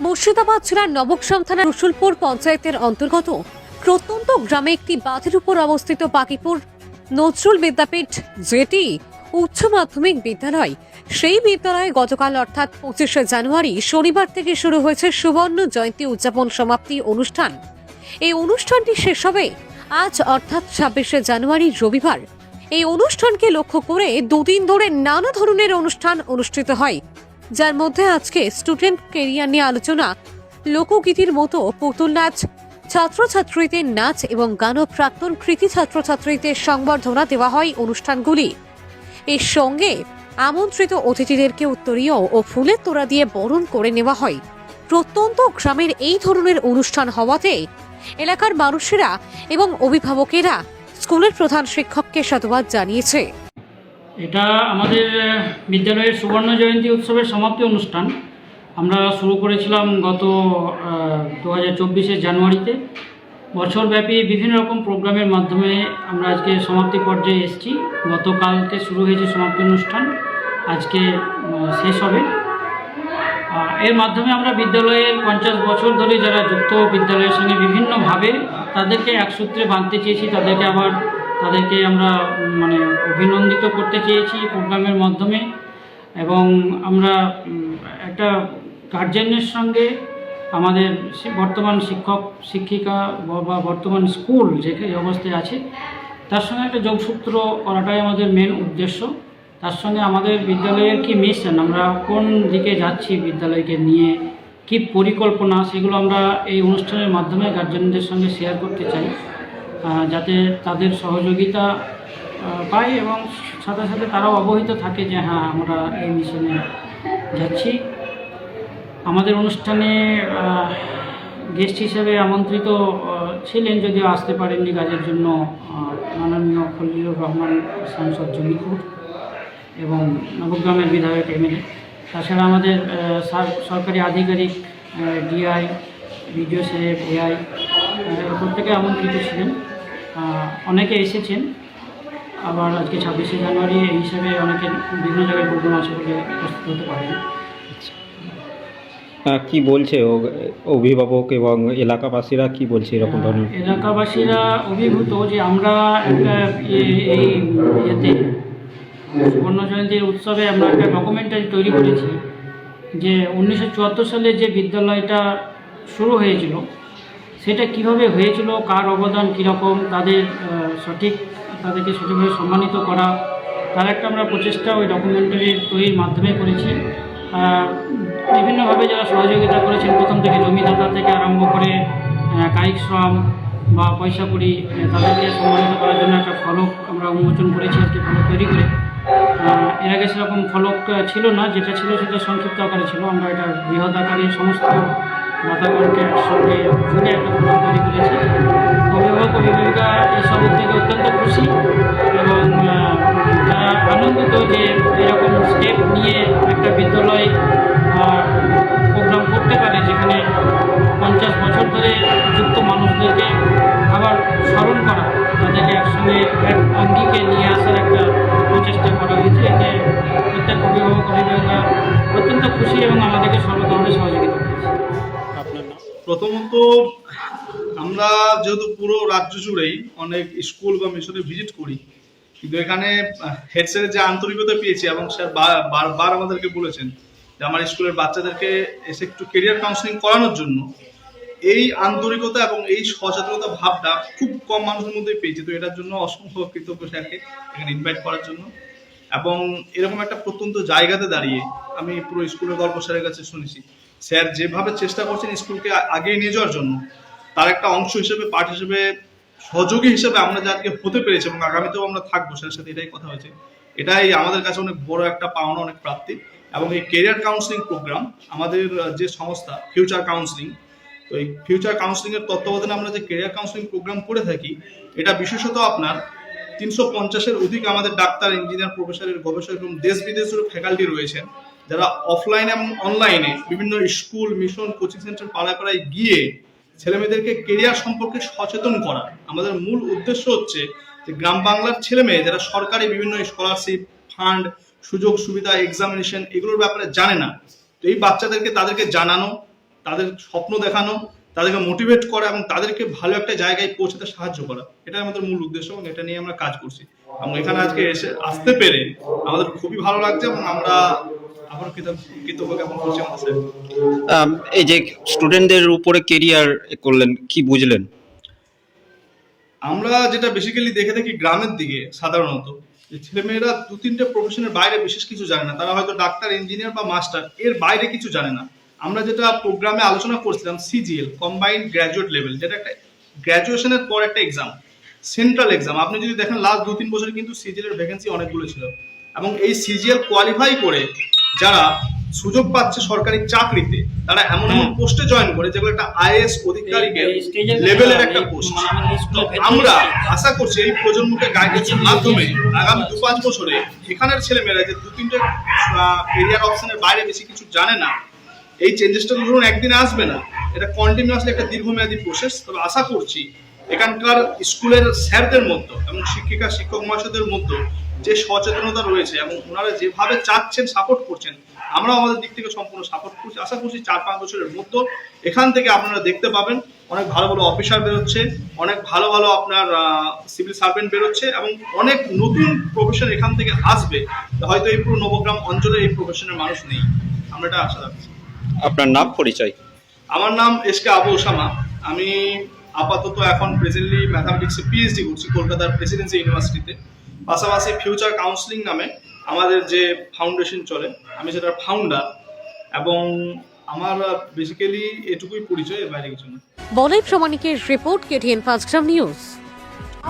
মুর্শিদাবাদ জেলার নবগ্রাম থানার রসুলপুর পঞ্চায়েতের অন্তর্গত প্রত্যন্ত গ্রামে একটি বাঁধের উপর অবস্থিত বাকিপুর নজরুল বিদ্যাপীঠ যেটি উচ্চ মাধ্যমিক বিদ্যালয়। সেই বিদ্যালয়ে গতকাল অর্থাৎ পঁচিশে জানুয়ারি শনিবার থেকে শুরু হয়েছে সুবর্ণ জয়ন্তী উদযাপন সমাপ্তি অনুষ্ঠান। এই অনুষ্ঠানটি শেষ হবে আজ অর্থাৎ ছাব্বিশে জানুয়ারি রবিবার। এই অনুষ্ঠানকে লক্ষ্য করে দুদিন ধরে নানা ধরনের অনুষ্ঠান অনুষ্ঠিত হয়। যার মধ্যে আজকে স্টুডেন্ট কেরিয়ার নিয়ে আলোচনা। লোকগীতির মতো পুতুল নাচ, ছাত্রছাত্রীদের নাচ এবং গান ও প্রাক্তন কৃতি ছাত্রছাত্রীদের সংবর্ধনা দেওয়া হয় অনুষ্ঠানগুলি। এর সঙ্গে আমন্ত্রিত অতিথিদেরকে উত্তরীয় ও ফুলের তোড়া দিয়ে বরণ করে নেওয়া হয়। প্রত্যন্ত গ্রামের এই ধরনের অনুষ্ঠান হওয়াতে এলাকার মানুষেরা এবং অভিভাবকেরা স্কুলের প্রধান শিক্ষককে সাধুবাদ জানিয়েছে। এটা আমাদের বিদ্যালয়ের সুবর্ণ জয়ন্তী উৎসবের সমাপ্তি অনুষ্ঠান। আমরা শুরু করেছিলাম গত দু হাজার জানুয়ারিতে। বছরব্যাপী বিভিন্ন রকম প্রোগ্রামের মাধ্যমে আমরা আজকে সমাপ্তি পর্যায়ে এসেছি। গতকালকে শুরু হয়েছে সমাপ্তি অনুষ্ঠান। আজকে শেষ হবে। এর মাধ্যমে আমরা বিদ্যালয়ের পঞ্চাশ বছর ধরে যারা যুক্ত বিদ্যালয়ের সঙ্গে বিভিন্নভাবে তাদেরকে একসূত্রে বাঁধতে চেয়েছি, তাদেরকে আবার তাদেরকে আমরা মানে অভিনন্দিত করতে চেয়েছি প্রোগ্রামের মাধ্যমে এবং আমরা একটা গার্জেনের সঙ্গে আমাদের বর্তমান শিক্ষক, শিক্ষিকা বা- বর্তমান স্কুল যে অবস্থায় আছে, তার সঙ্গে একটা যোগসূত্র করাটাই আমাদের মেন উদ্দেশ্য। তার সঙ্গে আমাদের বিদ্যালয়ের কি মিশন আমরা কোন দিকে যাচ্ছি বিদ্যালয়কে নিয়ে, কি পরিকল্পনা, সেগুলো আমরা এই অনুষ্ঠানের মাধ্যমে গার্জেনদের সঙ্গে শেয়ার করতে চাই। যাতে তাদের সহযোগিতা পাই এবং সাথে সাথে তারাও অবহিত থাকে যে হ্যাঁ আমরা এই মিশনে যাচ্ছি। আমাদের অনুষ্ঠানে গেস্ট হিসেবে আমন্ত্রিত ছিলেন যদিও আসতে পারেননি কাজের জন্য মাননীয় খলিলুর রহমান, সাংসদ জমিপুর এবং নবগ্রামের বিধায়ক এমএলএ তাছাড়া আমাদের সরকারি আধিকারিক ডিআই বিডিও সাহেব এআই প্রত্যেকে আমন্ত্রিত ছিলেন। অনেকে এসেছেন আবার আজকে ছাব্বিশে জানুয়ারি এই হিসাবে অনেকে বিভিন্ন জায়গায় প্রোগ্রাম আছে বলে উপস্থিত হতে পারেন। আহ, কি বলছে অভিভাবক এবং এলাকাবাসীরা? কি বলছে এরকম ধরনের? এলাকাবাসীরা অভিভূত যে আমরা একটা এই ইয়েতে সুবর্ণ জয়ন্তীর উৎসবে আমরা একটা ডকুমেন্টারি তৈরি করেছি যে উনিশশো চুয়াত্তর সালে যে বিদ্যালয়টা শুরু হয়েছিল সেটা কীভাবে হয়েছিল, কার অবদান কীরকম, তাদের সঠিক তাদেরকে সঠিকভাবে সম্মানিত করা, তার একটা আমরা প্রচেষ্টা ওই ডকুমেন্টারি তৈরির মাধ্যমে করেছি। বিভিন্নভাবে যারা সহযোগিতা করেছেন, প্রথম থেকে জমিদাতা থেকে আরম্ভ করে কায়িক শ্রম বা পয়সা করি তাদেরকে সম্মানিত করার জন্য একটা ফলক আমরা উন্মোচন করেছি আজকে ফলক তৈরি করে। এর আগে সেরকম ফলক ছিল না, যেটা ছিল সেটা সংক্ষিপ্ত আকারে ছিল। আমরা এটা বৃহৎ আকারে সমস্ত দাতাগণকে একসঙ্গে জুড়ে একটা ফলক তৈরি করেছি। অভিভাবক অভিভাবিকা এসব থেকে অত্যন্ত খুশি এবং তারা আনন্দিত যে এরকম স্টেপ নিয়ে একটা বিদ্যালয় প্রোগ্রাম করতে পারে যেখানে পঞ্চাশ বছর ধরে যুক্ত মানুষদেরকে আবার স্মরণ করা, তাদেরকে একসঙ্গে এক অঙ্গিকে নিয়ে আসার একটা প্রচেষ্টা করা হয়েছে। এতে প্রত্যেক অভিভাবক অভিভাবিকা অত্যন্ত খুশি এবং আমাদেরকে সর্বধরনের সহযোগিতা করেছে। প্রথমত, আমরা যেহেতু পুরো রাজ্য জুড়েই অনেক স্কুল বা মিশনে ভিজিট করি, কিন্তু এখানে হেড যে আন্তরিকতা পেয়েছি এবং স্যার বারবার আমাদেরকে বলেছেন যে আমার স্কুলের বাচ্চাদেরকে এসে একটু কেরিয়ার কাউন্সিলিং করানোর জন্য। এই আন্তরিকতা এবং এই সচেতনতা ভাবটা খুব কম মানুষের মধ্যেই পেয়েছি, তো এটার জন্য অসংখ্য কৃতজ্ঞ স্যারকে এখানে ইনভাইট করার জন্য। এবং এরকম একটা প্রত্যন্ত জায়গাতে দাঁড়িয়ে আমি পুরো স্কুলের গল্প স্যারের কাছে শুনেছি। স্যার যেভাবে চেষ্টা করছেন স্কুলকে আ- আগিয়ে নিয়ে যাওয়ার জন্য, তার একটা অংশ হিসেবে পার্ট হিসেবে, সহযোগী হিসেবে আমরা আজকে হতে পেরেছি এবং আগামীতেও আমরা থাকব, স্যারের সাথে এটাই কথা হয়েছে। এটাই আমাদের কাছে অনেক বড় একটা পাওনা, অনেক প্রাপ্তি। এবং এই কেরিয়ার কাউন্সিলিং প্রোগ্রাম আমাদের যে সংস্থা ফিউচার কাউন্সিলিং তো এই ফিউচার কাউন্সিলিং এর তত্ত্বাবধানে আমরা যে কেরিয়ার কাউন্সিলিং প্রোগ্রাম করে থাকি, এটা বিশেষত আপনার তিনশো পঞ্চাশের অধিক আমাদের ডাক্তার ইঞ্জিনিয়ার প্রফেসরের গবেষক এবং দেশ বিদেশের ফ্যাকাল্টি রয়েছেন। যারা অফলাইন এবং অনলাইনে বিভিন্ন স্কুল মিশন কোচিং সেন্টার পাড়ায় পাড়ায় গিয়ে ছেলেমেয়েদেরকে কেরিয়ার সম্পর্কে সচেতন করা। আমাদের মূল উদ্দেশ্য হচ্ছে যে গ্রাম বাংলার ছেলে মেয়ে যারা সরকারি বিভিন্ন স্কলারশিপ ফান্ড সুযোগ সুবিধা এক্সামিনেশন এগুলোর ব্যাপারে জানে না, তো এই বাচ্চাদেরকে তাদেরকে জানানো, তাদের স্বপ্ন দেখানো, তাদেরকে মোটিভেট করা এবং তাদেরকে ভালো একটা জায়গায় পৌঁছাতে সাহায্য করা। এটাই আমাদের মূল উদ্দেশ্য এবং এটা নিয়ে আমরা কাজ করছি। এবং এখানে আজকে এসে আসতে পেরে আমাদের খুবই ভালো লাগছে এবং আমরা এই যে স্টুডেন্টদের উপরে কেরিয়ার করলেন কি বুঝলেন? আমরা যেটা বেসিক্যালি দেখে থাকি গ্রামের দিকে সাধারণত ছেলেমেয়েরা দু তিনটে প্রফেশনের বাইরে বিশেষ কিছু জানে না। তারা হয়তো ডাক্তার ইঞ্জিনিয়ার বা মাস্টার এর বাইরে কিছু জানে না। আমরা যেটা প্রোগ্রামে আলোচনা করছিলাম সিজিএল কম্বাইন্ড গ্র্যাজুয়েট লেভেল যেটা একটা গ্র্যাজুয়েশনের পর একটা এক্সাম সেন্ট্রাল এক্সাম আপনি যদি দেখেন লাস্ট দু তিন বছরে কিন্তু সিজিএল এর ভ্যাকেন্সি অনেকগুলো ছিল। এবং এই সিজিএল কোয়ালিফাই করে সুযোগ পাচ্ছে সরকারি চাকরিতে তারা এমন এমন পোস্টে জয়েন করে যেগুলো একটা আইএস এর লেভেলের একটা পোস্ট মানে আমরা আশা করছি এই প্রজন্মকে গাইডেন্সের মাধ্যমে আগামী দু পাঁচ বছরে এখানের ছেলেমেয়েরা যে দু তিনটে কেরিয়ার অপশনের বাইরে বেশি কিছু জানে না এই চেঞ্জেসটা ধরুন একদিন আসবে না এটা কন্টিনিউয়াসলি একটা দীর্ঘমেয়াদী প্রসেস তবে আশা করছি এখানকার স্কুলের স্যারদের মধ্যে এবং শিক্ষিকা শিক্ষক মহাশয়দের মধ্যে যে সচেতনতা রয়েছে এবং ওনারা যেভাবে চাচ্ছেন সাপোর্ট করছেন আমরাও আমাদের দিক থেকে সম্পূর্ণ সাপোর্ট করছি। আশা করছি চার পাঁচ বছরের মধ্যে এখান থেকে আপনারা দেখতে পাবেন অনেক ভালো ভালো অফিসার বেরোচ্ছে অনেক ভালো ভালো আপনার সিভিল সার্ভেন্ট বেরোচ্ছে এবং অনেক নতুন প্রফেশন এখান থেকে আসবে। হয়তো এই পুরো নবগ্রাম অঞ্চলে এই প্রফেশনের মানুষ নেই। আমরা এটা আশা রাখছি। আপনার নাম পরিচয়? আমার নাম এস কে আবু ওসামা। আমি আপাতত এখন প্রেজেন্টলি ম্যাথামেটিক্সে পিএইচডি করছি কলকাতার প্রেসিডেন্সি ইউনিভার্সিটিতে পাশাপাশি ফিউচার কাউন্সিলিং নামে আমাদের যে ফাউন্ডেশন চলে আমি সেটার ফাউন্ডার এবং আমার বেসিক্যালি এটুকুই পরিচয় এর বাইরে কিছু না। বলাই প্রমাণিকের রিপোর্ট কেটিএন পাঁচগ্রাম নিউজ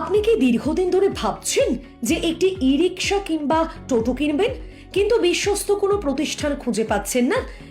আপনি কি দীর্ঘদিন ধরে ভাবছেন যে একটি ই রিক্সা কিংবা টোটো কিনবেন? কিন্তু বিশ্বস্ত কোনো প্রতিষ্ঠান খুঁজে পাচ্ছেন না।